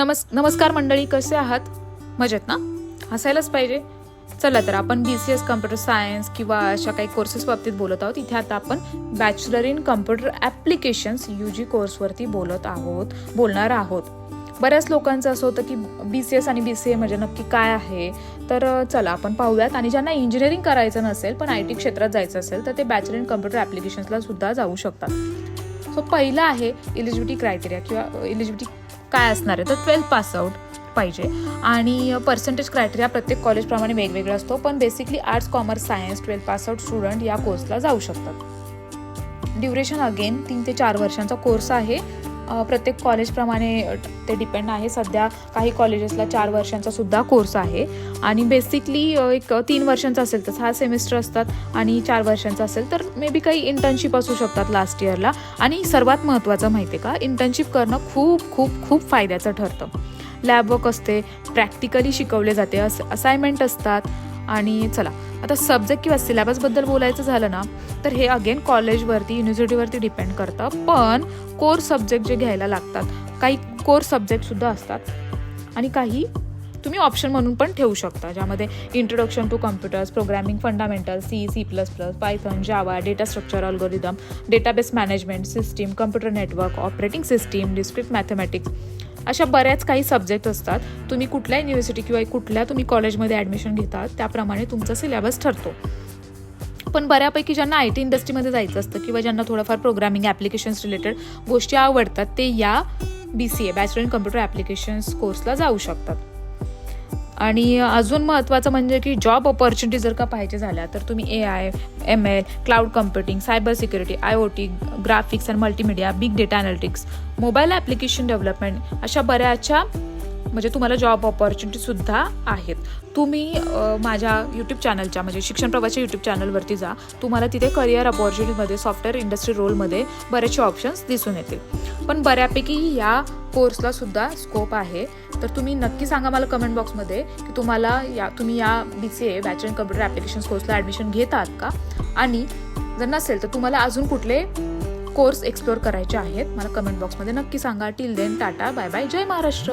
नमस् नमस्कार मंडळी कसे आहात? मजेत ना? हसायलाच पाहिजे. चला तर आपण B C S computer science किंवा अशा काही कोर्सेस बाबतीत बोलत आहोत. इथे आता आपण bachelor in computer applications U G कोर्सवरती बोलत आहोत बोलणार आहोत. बऱ्याच लोकांचं असं होतं की बी सी एस आणि बी सी ए म्हणजे नक्की काय आहे? तर चला आपण पाहूयात. आणि ज्यांना इंजिनिअरिंग करायचं नसेल पण आय टी क्षेत्रात जायचं असेल तर ते बॅचलर इन कम्प्युटर ॲप्लिकेशन्सला सुद्धा जाऊ शकतात. सो पहिलं आहे इलिजिबिलिटी क्रायटेरिया किंवा इलिजिबिलिटी काय असणार आहे? तर ट्वेल्थ पासआउट पाहिजे. आणि पर्सेंटेज क्रायटेरिया प्रत्येक कॉलेजप्रमाणे वेगवेगळा असतो पण basically arts commerce science twelfth pass out student या कोर्सला जाऊ शकतात. ड्युरेशन अगेन तीन ते चार वर्षांचा कोर्स आहे. प्रत्येक कॉलेजप्रमाणे ते डिपेंड आहे. सध्या काही कॉलेजेसला चार वर्षांचा सुद्धा कोर्स आहे. आणि बेसिकली एक तीन वर्षांचा असेल तर सहा सेमिस्टर असतात आणि चार वर्षांचा असेल तर मे बी काही इंटर्नशिप असू शकतात लास्ट इयरला आणि सर्वात महत्त्वाचं माहिती आहे का? इंटर्नशिप करणं खूप खूप खूप फायद्याचं ठरतं. लॅबवर्क असते प्रॅक्टिकली शिकवले जाते. अस असाइनमेंट असतात. आणि चला आता सब्जेक्ट किंवा सिलेबसबद्दल बोलायचं झालं ना तर हे अगेन कॉलेजवरती युनिव्हर्सिटीवरती डिपेंड करतं. पण कोर्स सब्जेक्ट जे घ्यायला लागतात काही कोर्स सब्जेक्टसुद्धा असतात. आणि काही तुम्ही ऑप्शन म्हणून पण ठेवू शकता ज्यामध्ये introduction to computers programming fundamental C C plus plus python java data structure algorithm database management system computer network operating system discrete mathematics अशा बऱ्याच काही सब्जेक्ट असतात. तुम्ही कुठल्या युनिव्हर्सिटी किंवा कुठल्या तुम्ही कॉलेजमध्ये ॲडमिशन घेतात त्याप्रमाणे तुमचा सिलेबस ठरतो. पण बऱ्यापैकी ज्यांना आय टी इंडस्ट्रीमध्ये जायचं असतं किंवा ज्यांना थोडंफार प्रोग्रामिंग ॲप्लिकेशन्स रिलेटेड गोष्टी आवडतात ते या B C A bachelor in computer applications कोर्सला जाऊ शकतात. आणि अजून महत्त्वाचं म्हणजे की जॉब ऑपॉर्च्युनिटी जर का पाहिजे झाल्या तर तुम्ही A I M L cloud computing cyber security I O T graphics and multimedia big data analytics mobile application development अशा बऱ्याचशा म्हणजे तुम्हाला जॉब ऑपॉर्च्युनिटीसुद्धा आहेत. तुम्ही माझ्या यूट्यूब चॅनलच्या म्हणजे शिक्षण प्रवासच्या यूट्यूब चॅनलवरती जा. तुम्हाला तिथे करिअर ऑपॉर्च्युनिटीमध्ये सॉफ्टवेअर इंडस्ट्री रोलमध्ये बरेचसे ऑप्शन्स दिसून येतील. पण बऱ्यापैकी या कोर्सला सुद्धा स्कोप आहे. तर तुम्ही नक्की सांगा मला कमेंट बॉक्समध्ये की तुम्हाला या तुम्ही या B C A bachelor in computer applications कोर्सला admission घेतात का? आणि जर नसेल तर तुम्हाला अजून कुठले कोर्स एक्सप्लोअर करायचे आहेत? मला कमेंट बॉक्समध्ये नक्की सांगा. Till then tata bye bye जय महाराष्ट्र.